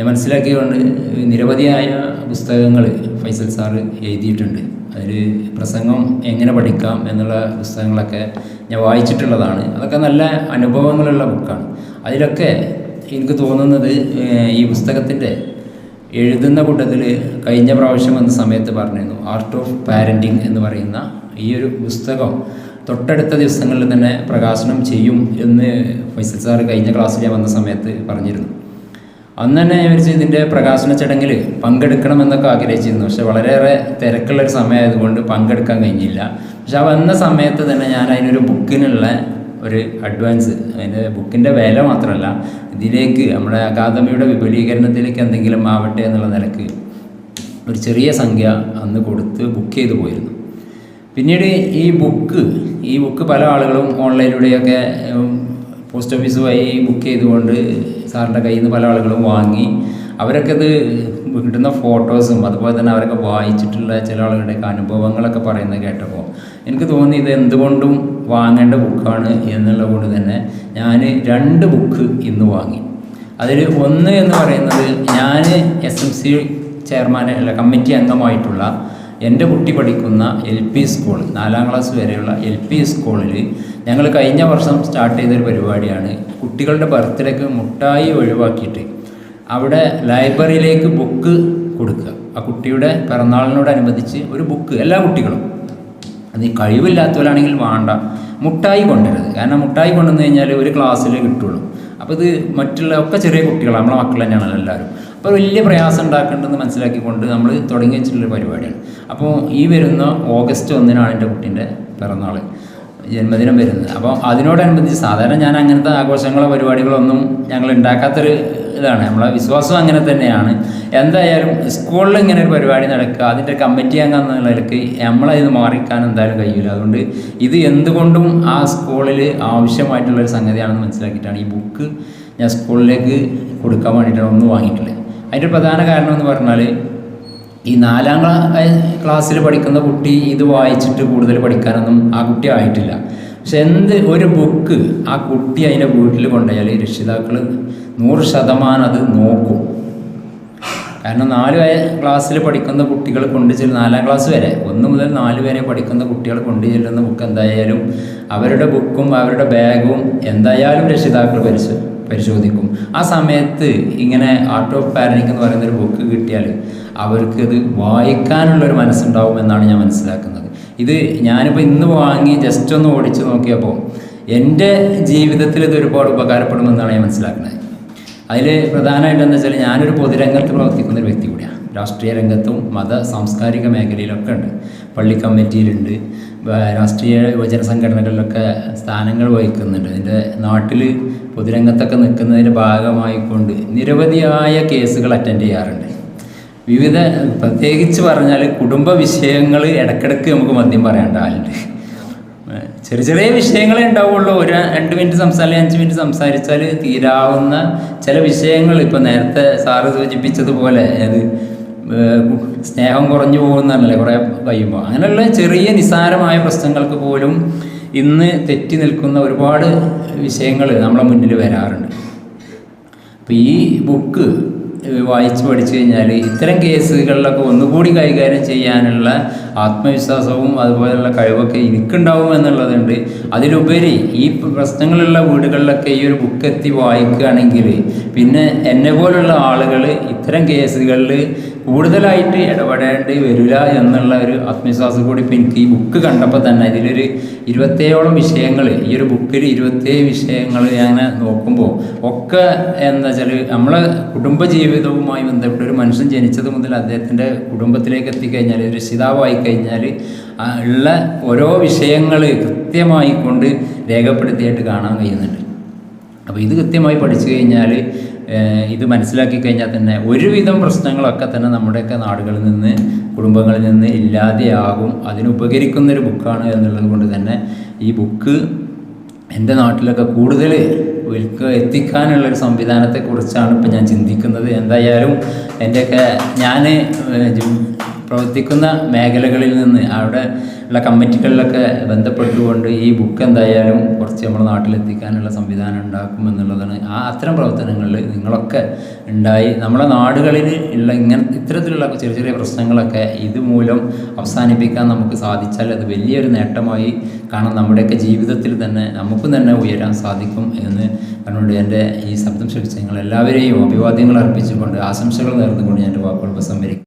ഞാൻ മനസ്സിലാക്കിയതുകൊണ്ട് നിരവധിയായ പുസ്തകങ്ങൾ ഫൈസൽ സാറ് എഴുതിയിട്ടുണ്ട്. അതിൽ പ്രസംഗം എങ്ങനെ പഠിക്കാം എന്നുള്ള പുസ്തകങ്ങളൊക്കെ ഞാൻ വായിച്ചിട്ടുള്ളതാണ്. അതൊക്കെ നല്ല അനുഭവങ്ങളുള്ള ബുക്കാണ്. അതിലൊക്കെ എനിക്ക് തോന്നുന്നത് ഈ പുസ്തകത്തിന്റെ എഴുതുന്ന കൂട്ടത്തിൽ കഴിഞ്ഞ പ്രാവശ്യം വന്ന സമയത്ത് പറഞ്ഞിരുന്നു ആർട്ട് ഓഫ് പാരന്റിങ് എന്ന് പറയുന്ന ഈ ഒരു പുസ്തകം തൊട്ടടുത്ത ദിവസങ്ങളിൽ തന്നെ പ്രകാശനം ചെയ്യും എന്ന് ഫൈസൽ സാറ് കഴിഞ്ഞ ക്ലാസ്സിൽ ഞാൻ വന്ന സമയത്ത് പറഞ്ഞിരുന്നു. അന്ന് തന്നെ വിചാരിച്ചു ഇതിന്റെ പ്രകാശന ചടങ്ങിൽ പങ്കെടുക്കണമെന്നൊക്കെ ആഗ്രഹിച്ചിരുന്നു. പക്ഷെ വളരെയേറെ തിരക്കുള്ളൊരു സമയമായതുകൊണ്ട് പങ്കെടുക്കാൻ കഴിഞ്ഞില്ല. പക്ഷെ ആ വന്ന സമയത്ത് തന്നെ ഞാൻ അതിനൊരു ബുക്കിനുള്ള ഒരു അഡ്വാൻസ് അതിന്റെ ബുക്കിന്റെ വില മാത്രമല്ല ഇതിലേക്ക് നമ്മുടെ അക്കാദമിയുടെ വിപുലീകരണത്തിലേക്ക് എന്തെങ്കിലും ആവട്ടെ എന്നുള്ള നിലയ്ക്ക് ഒരു ചെറിയ സംഖ്യ അന്ന് കൊടുത്ത് ബുക്ക് ചെയ്തു പോയിരുന്നു. പിന്നീട് ഈ ബുക്ക് ഈ ബുക്ക് പല ആളുകളും ഓൺലൈനിലൂടെയൊക്കെ പോസ്റ്റ് ഓഫീസ് വഴി ബുക്ക് ചെയ്തുകൊണ്ട് സാറിന്റെ കയ്യിൽ നിന്ന് പല ആളുകളും വാങ്ങി. അവരൊക്കെ ഇത് കിട്ടുന്ന ഫോട്ടോസും അതുപോലെ തന്നെ അവരൊക്കെ വായിച്ചിട്ടുള്ള ചില ആളുകളുടെ അനുഭവങ്ങളൊക്കെ പറയുന്നത് കേട്ടപ്പോൾ എനിക്ക് തോന്നി ഇത് എന്തുകൊണ്ടും വാങ്ങേണ്ട ബുക്കാണ് എന്നുള്ളത് കൊണ്ട് തന്നെ ഞാൻ രണ്ട് ബുക്ക് ഇന്ന് വാങ്ങി. അതിൽ ഒന്ന് എന്ന് പറയുന്നത് ഞാൻ എസ് എം സി ചെയർമാൻ അല്ല കമ്മിറ്റി അംഗമായിട്ടുള്ള എന്റെ കുട്ടി പഠിക്കുന്ന എൽ പി സ്കൂൾ നാലാം ക്ലാസ് വരെയുള്ള എൽ പി സ്കൂളിൽ ഞങ്ങൾ കഴിഞ്ഞ വർഷം സ്റ്റാർട്ട് ചെയ്തൊരു പരിപാടിയാണ്. കുട്ടികളുടെ ബർത്ത്ഡേക്ക് മുട്ടായി ഒഴിവാക്കിയിട്ട് അവിടെ ലൈബ്രറിയിലേക്ക് ബുക്ക് കൊടുക്കുക. ആ കുട്ടിയുടെ പിറന്നാളിനോടനുബന്ധിച്ച് ഒരു ബുക്ക് എല്ലാ കുട്ടികളും. അത് കഴിവില്ലാത്തവരാണെങ്കിൽ വേണ്ട. മുട്ടായി കൊണ്ടുവരരുത് കാരണം മുട്ടായി കൊണ്ടുവന്ന് കഴിഞ്ഞാൽ ഒരു ക്ലാസ്സിൽ കിട്ടുള്ളൂ. അപ്പോൾ ഇത് മറ്റുള്ള ഒക്കെ ചെറിയ കുട്ടികളാണ് നമ്മളെ മക്കൾ തന്നെയാണല്ലോ എല്ലാവരും. അപ്പോൾ വലിയ പ്രയാസം ഉണ്ടാക്കേണ്ടെന്ന് മനസ്സിലാക്കിക്കൊണ്ട് നമ്മൾ തുടങ്ങി വെച്ചിട്ടുള്ളൊരു പരിപാടിയാണ്. അപ്പോൾ ഈ വരുന്ന ഓഗസ്റ്റ് ഒന്നിനാണ് എന്റെ കുട്ടീന്റെ പിറന്നാൾ ജന്മദിനം വരുന്നത്. അപ്പോൾ അതിനോടനുബന്ധിച്ച് സാധാരണ ഞാൻ അങ്ങനത്തെ ആഘോഷങ്ങളോ പരിപാടികളോ ഒന്നും ഞങ്ങൾ ഉണ്ടാക്കാത്തൊരു ഇതാണ്. നമ്മളെ വിശ്വാസം അങ്ങനെ തന്നെയാണ്. എന്തായാലും സ്കൂളിൽ ഇങ്ങനെ ഒരു പരിപാടി നടക്കുക അതിന്റെ കമ്മിറ്റി അംഗം എന്നുള്ള നമ്മളതിൽ മാറിക്കാൻ എന്തായാലും കഴിയില്ല. അതുകൊണ്ട് ഇത് എന്തുകൊണ്ടും ആ സ്കൂളിൽ ആവശ്യമായിട്ടുള്ളൊരു സംഗതിയാണെന്ന് മനസ്സിലാക്കിയിട്ടാണ് ഈ ബുക്ക് ഞാൻ സ്കൂളിലേക്ക് കൊടുക്കാൻ വേണ്ടിയിട്ടാണ് ഒന്ന് വാങ്ങിയിട്ടുള്ളത് അതിന്റെ പ്രധാന കാരണം എന്ന് പറഞ്ഞാൽ ഈ നാലാം ക്ലാസ്സിൽ പഠിക്കുന്ന കുട്ടി ഇത് വായിച്ചിട്ട് കൂടുതൽ പഠിക്കാനൊന്നും ആ കുട്ടി ആയിട്ടില്ല. പക്ഷെ എന്ത് ഒരു ബുക്ക് ആ കുട്ടി അതിന്റെ വീട്ടിൽ കൊണ്ടുപോയാൽ രക്ഷിതാക്കൾ നൂറ് ശതമാനം അത് നോക്കും. കാരണം നാല് ക്ലാസ്സിൽ പഠിക്കുന്ന കുട്ടികൾ കൊണ്ടു ചെല്ലുന്ന നാലാം ക്ലാസ് വരെ ഒന്ന് മുതൽ നാല് വരെ പഠിക്കുന്ന കുട്ടികൾ കൊണ്ടു ചെല്ലുന്ന ബുക്ക് എന്തായാലും അവരുടെ ബുക്കും അവരുടെ ബാഗും എന്തായാലും രക്ഷിതാക്കൾ പരിശോ പരിശോധിക്കും. ആ സമയത്ത് ഇങ്ങനെ ആർട്ട് ഓഫ് പാരനിങ് എന്ന് പറയുന്ന ഒരു ബുക്ക് കിട്ടിയാൽ അവർക്ക് ഇത് വായിക്കാനുള്ളൊരു മനസ്സുണ്ടാവും എന്നാണ് ഞാൻ മനസ്സിലാക്കുന്നത്. ഇത് ഞാനിപ്പോൾ ഇന്ന് വാങ്ങി ജസ്റ്റ് ഒന്ന് ഓടിച്ചു നോക്കിയപ്പോൾ എന്റെ ജീവിതത്തിൽ ഇത് ഒരുപാട് ഉപകാരപ്പെടുമെന്നാണ് ഞാൻ മനസ്സിലാക്കുന്നത്. അതിൽ പ്രധാനമായിട്ട് എന്താ വെച്ചാൽ ഞാനൊരു പൊതുരംഗത്ത് പ്രവർത്തിക്കുന്ന ഒരു വ്യക്തി കൂടിയാണ്. രാഷ്ട്രീയ രംഗത്തും മത സാംസ്കാരിക മേഖലയിലൊക്കെ ഉണ്ട്. പള്ളി കമ്മിറ്റിയിലുണ്ട്. രാഷ്ട്രീയ യുവജന സംഘടനകളിലൊക്കെ സ്ഥാനങ്ങൾ വഹിക്കുന്നുണ്ട്. എന്റെ നാട്ടിൽ പൊതുരംഗത്തൊക്കെ നിൽക്കുന്നതിന്റെ ഭാഗമായിക്കൊണ്ട് നിരവധിയായ കേസുകൾ അറ്റൻഡ് ചെയ്യാറുണ്ട്. വിവിധ പ്രത്യേകിച്ച് പറഞ്ഞാൽ കുടുംബ വിഷയങ്ങൾ ഇടക്കിടക്ക് നമുക്ക് മദ്യം പറയേണ്ട ആളുണ്ട് ചെറിയ ചെറിയ വിഷയങ്ങളേ ഉണ്ടാവുള്ളൂ. ഒരു രണ്ട് മിനിറ്റ് സംസാരിച്ചാൽ അഞ്ച് മിനിറ്റ് സംസാരിച്ചാൽ തീരാവുന്ന ചില വിഷയങ്ങൾ ഇപ്പം നേരത്തെ സാറ് സൂചിപ്പിച്ചതുപോലെ അത് സ്നേഹം കുറഞ്ഞു പോകുന്നതല്ലേ കുറേ കഴിയുമ്പോൾ അങ്ങനെയുള്ള ചെറിയ നിസാരമായ പ്രശ്നങ്ങൾക്ക് പോലും ഇന്ന് തെറ്റി നിൽക്കുന്ന ഒരുപാട് വിഷയങ്ങൾ നമ്മളെ മുന്നിൽ വരാറുണ്ട്. അപ്പോൾ ഈ ബുക്ക് വായിച്ച് പഠിച്ചു കഴിഞ്ഞാൽ ഇത്തരം കേസുകളിലൊക്കെ ഒന്നുകൂടി കൈകാര്യം ചെയ്യാനുള്ള ആത്മവിശ്വാസവും അതുപോലെയുള്ള കഴിവൊക്കെ എനിക്കുണ്ടാവും എന്നുള്ളതുണ്ട്. അതിലുപരി ഈ പ്രശ്നങ്ങളുള്ള വീടുകളിലൊക്കെ ഈ ഒരു ബുക്ക് എത്തി വായിക്കുകയാണെങ്കിൽ പിന്നെ എന്നെ പോലുള്ള ആളുകൾ ഇത്തരം കേസുകളിൽ കൂടുതലായിട്ട് ഇടപെടേണ്ടി വരില്ല എന്നുള്ള ഒരു ആത്മവിശ്വാസം കൂടി ഇപ്പം എനിക്ക് ഈ ബുക്ക് കണ്ടപ്പോൾ തന്നെ ഇതിലൊരു ഇരുപത്തേഴോളം വിഷയങ്ങൾ ഈ ഒരു ബുക്കിൽ ഇരുപത്തേഴ് വിഷയങ്ങൾ ഞാൻ നോക്കുമ്പോൾ ഒക്കെ എന്താ വെച്ചാൽ നമ്മളെ കുടുംബജീവിതവുമായി ബന്ധപ്പെട്ട് ഒരു മനുഷ്യൻ ജനിച്ചത് മുതൽ അദ്ദേഹത്തിന്റെ കുടുംബത്തിലേക്ക് എത്തിക്കഴിഞ്ഞാൽ ഒരു രക്ഷിതാവായി കഴിഞ്ഞാൽ ഉള്ള ഓരോ വിഷയങ്ങൾ കൃത്യമായി കൊണ്ട് രേഖപ്പെടുത്തിയിട്ട് കാണാൻ കഴിയുന്നുണ്ട്. അപ്പോൾ ഇത് കൃത്യമായി പഠിച്ചു കഴിഞ്ഞാൽ ഇത് മനസ്സിലാക്കി കഴിഞ്ഞാൽ തന്നെ ഒരുവിധം പ്രശ്നങ്ങളൊക്കെ തന്നെ നമ്മുടെയൊക്കെ നാടുകളിൽ നിന്ന് കുടുംബങ്ങളിൽ നിന്ന് ഇല്ലാതെയാകും. അതിനുപകരിക്കുന്നൊരു ബുക്കാണ് എന്നുള്ളത് കൊണ്ട് തന്നെ ഈ ബുക്ക് എന്റെ നാട്ടിലൊക്കെ കൂടുതൽ വിൽക്ക എത്തിക്കാനുള്ളൊരു സംവിധാനത്തെക്കുറിച്ചാണ് ഇപ്പോൾ ഞാൻ ചിന്തിക്കുന്നത്. എന്തായാലും എന്റെയൊക്കെ ഞാൻ പ്രവർത്തിക്കുന്ന മേഖലകളിൽ നിന്ന് അവിടെ ഉള്ള കമ്മിറ്റികളിലൊക്കെ ബന്ധപ്പെട്ടുകൊണ്ട് ഈ ബുക്ക് എന്തായാലും കുറച്ച് നമ്മുടെ നാട്ടിലെത്തിക്കാനുള്ള സംവിധാനം ഉണ്ടാക്കും എന്നുള്ളതാണ് ആ അത്തരം പ്രവർത്തനങ്ങളിൽ നിങ്ങളൊക്കെ ഉണ്ടായി. നമ്മുടെ നാടുകളിൽ ഉള്ള ഇങ്ങനെ ഇത്തരത്തിലുള്ള ചെറിയ ചെറിയ പ്രശ്നങ്ങളൊക്കെ ഇതുമൂലം അവസാനിപ്പിക്കാൻ നമുക്ക് സാധിച്ചാൽ അത് വലിയൊരു നേട്ടമായി കാണാൻ നമ്മുടെയൊക്കെ ജീവിതത്തിൽ തന്നെ നമുക്കും തന്നെ ഉയരാൻ സാധിക്കും എന്ന് പറഞ്ഞുകൊണ്ട് എന്റെ ഈ ശബ്ദം ശ്രമിച്ച നിങ്ങൾ എല്ലാവരെയും അഭിവാദ്യങ്ങൾ അർപ്പിച്ചുകൊണ്ട് ആശംസകൾ നേർന്നുകൊണ്ട് ഞാൻ വാക്കുകൾ ഉപസംഹരിക്കും